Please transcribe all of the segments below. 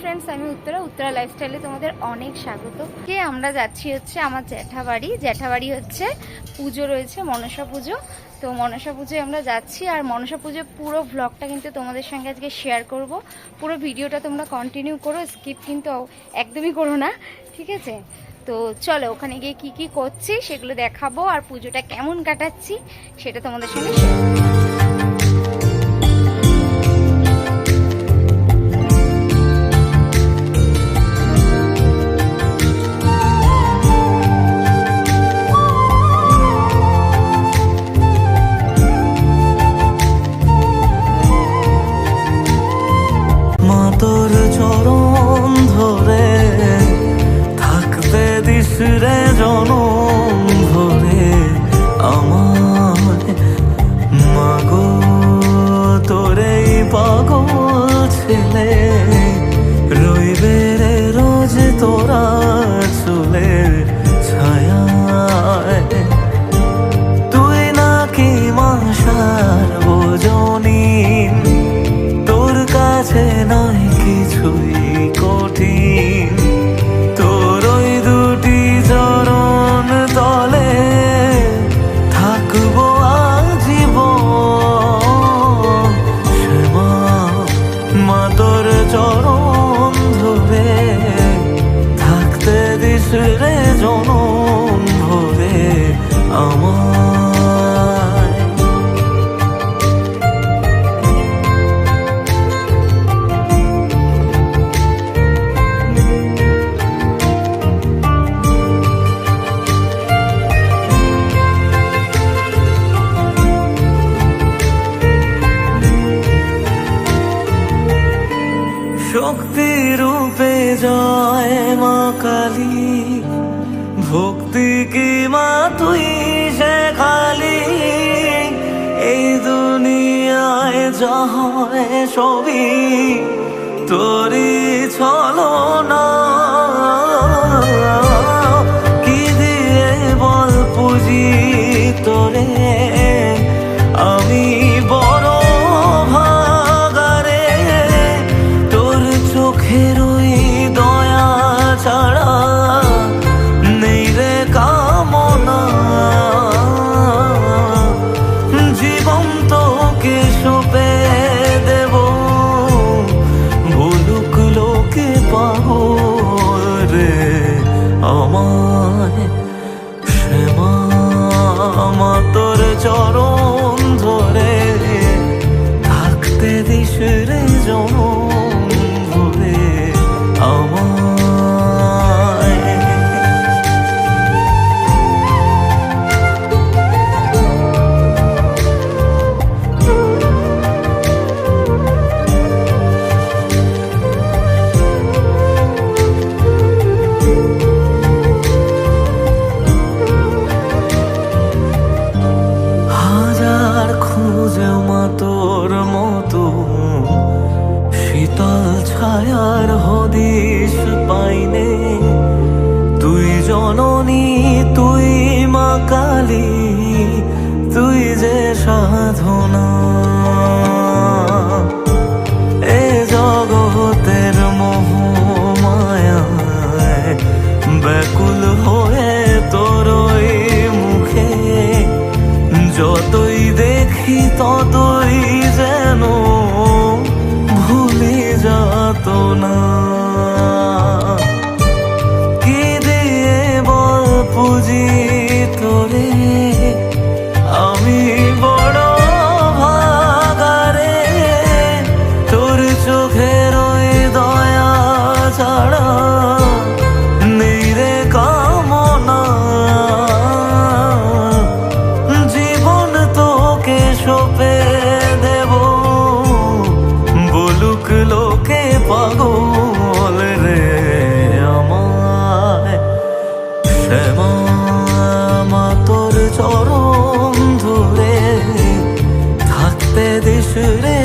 Friends আমি উত্তরা। উত্তরা লাইফস্টাইলে তোমাদের অনেক স্বাগত। কে আমরা যাচ্ছি হচ্ছে আমার জ্যাঠাবাড়ি। জ্যাঠাবাড়ি হচ্ছে পুজো রয়েছে, মনসা পুজো। তো মনসা পুজোয় আমরা যাচ্ছি আর মনসা পুজোর পুরো ভ্লগটা কিন্তু তোমাদের সঙ্গে আজকে শেয়ার করব। পুরো ভিডিওটা তোমরা কন্টিনিউ করো স্কিপ কিন্তু একদমই করো না, ঠিক আছে? তো চলো, ওখানে গিয়ে কি কি করছি সেগুলো দেখাবো আর পুজোটা কেমন কাটাচ্ছি সেটা তোমাদের সঙ্গে শেয়ার পাগল ছেলে রে জনম ভরে আমায়। শক্তি রূপে জয় মা কালী। সবই তোরই ছলো না। কি দিয়ে বল পুজি তোরে? আমি বড় চরণ ধরে থাকতে দিস রে জনম শীতল ছায়ার হদিস পাইনে। তুই জননী তুই মা কালী তুই যে সাধনা বলে, আমি বড় ভাগারে, তোর চোখের ওই দয়া ছাড়া নেই রে কামনা। জীবন তোকে সপে 예술의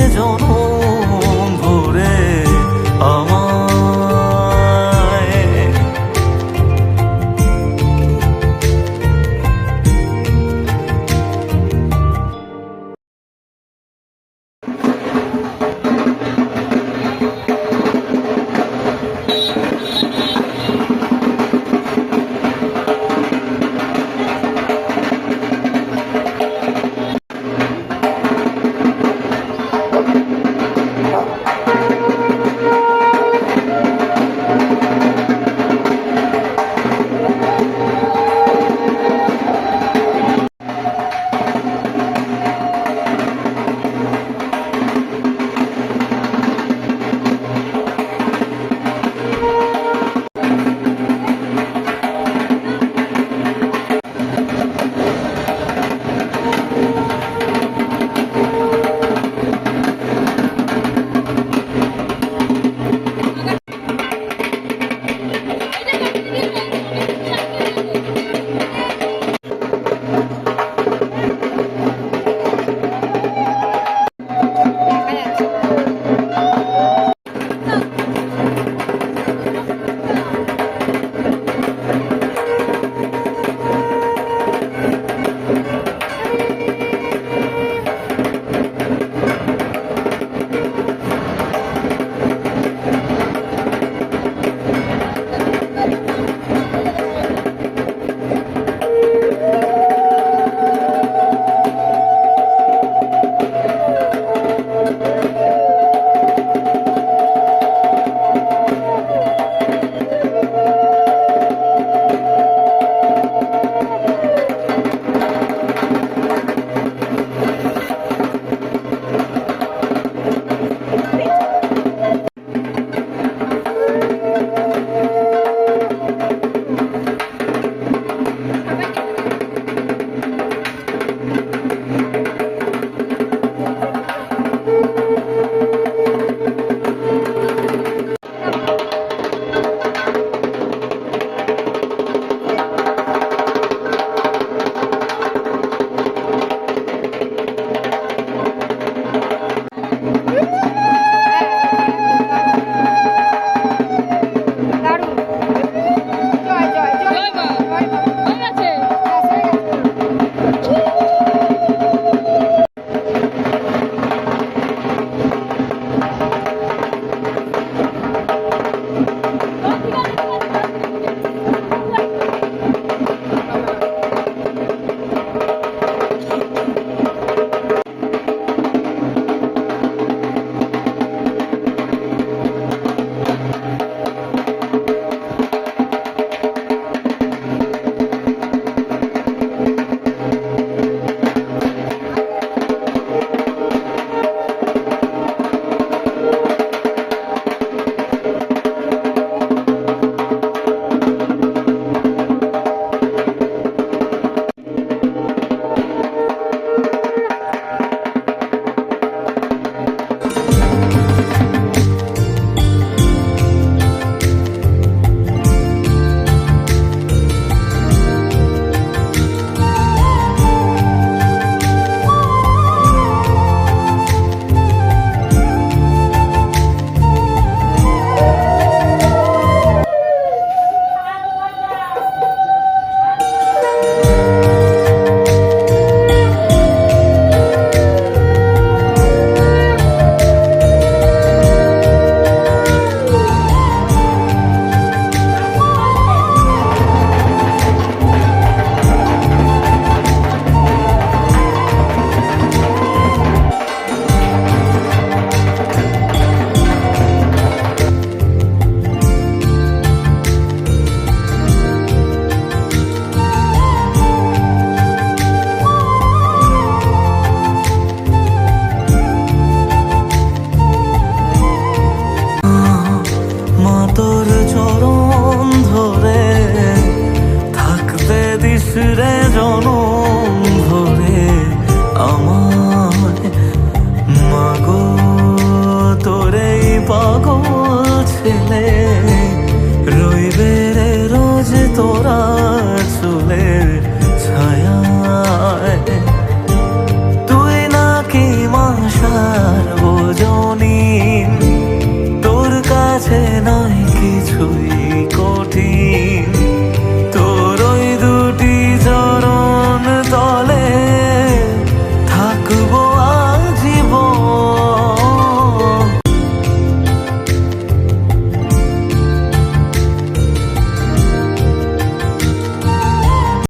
熬过我最累。